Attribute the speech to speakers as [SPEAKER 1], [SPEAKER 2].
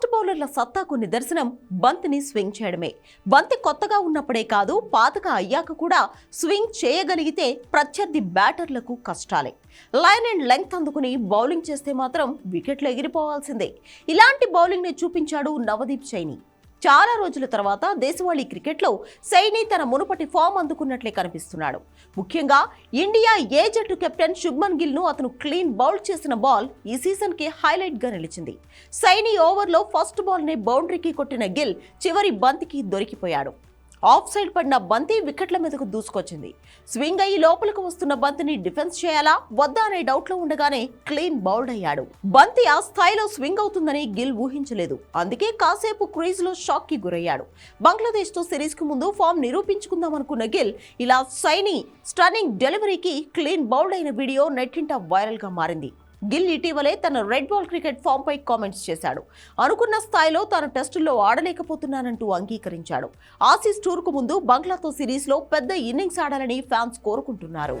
[SPEAKER 1] Fast బౌలర్ల సత్తాకు నిదర్శనం బంతిని స్వింగ్ చేయడమే. బంతి కొత్తగా ఉన్నప్పుడే కాదు పాతగా అయ్యాక కూడా స్వింగ్ చేయగలిగితే ప్రత్యర్థి బ్యాటర్లకు కష్టాలే. లైన్ అండ్ లెంగ్త్ అందుకుని బౌలింగ్ చేస్తే మాత్రం వికెట్లు ఎగిరిపోవాల్సిందే. ఇలాంటి బౌలింగ్ని చూపించాడు నవదీప్ చైనీ. చాలా రోజుల తర్వాత దేశవాళీ క్రికెట్లో సైని తన మునుపటి ఫామ్ అందుకున్నట్లే కనిపిస్తున్నాడు. ముఖ్యంగా ఇండియా ఏ జట్టు కెప్టెన్ శుభ్మన్ గిల్ను అతను క్లీన్ బౌల్ చేసిన బాల్ ఈ సీజన్కి హైలైట్గా నిలిచింది. సైని ఓవర్లో ఫస్ట్ బాల్నే బౌండరీకి కొట్టిన గిల్ చివరి బంతికి దొరికిపోయాడు. ఆఫ్ సైడ్ పడిన బంతి వికెట్ల మీదకు దూసుకొచ్చింది. స్వింగ్ అయ్యి లోపలికి వస్తున్న బంతిని డిఫెన్స్ చేయాలా? వద్దా అనే డౌట్లో ఉండగానే క్లీన్ బౌల్డ్ అయ్యాడు. బంతి ఆ స్థాయిలో స్వింగ్ అవుతుందని గిల్ ఊహించలేదు. అందుకే కాసేపు క్రీజ్లో షాక్కి గురయ్యాడు. బంగ్లాదేశ్తో సిరీస్కు ముందు ఫామ్ నిరూపించుకుందాం అనుకున్న గిల్ ఇలా సైని స్టన్నింగ్ డెలివరీకి క్లీన్ బౌల్డ్ అయిన వీడియో నెట్టింట వైరల్గా మారింది. గిల్ ఇటీవలే తన రెడ్ బాల్ క్రికెట్ ఫామ్పై కామెంట్స్ చేశాడు. అనుకున్న స్థాయిలో తాను టెస్టుల్లో ఆడలేకపోతున్నానంటూ అంగీకరించాడు. ఆసీస్ టూర్కు ముందు బంగ్లాతో సిరీస్లో పెద్ద ఇన్నింగ్స్ ఆడాలని ఫ్యాన్స్ కోరుకుంటున్నారు.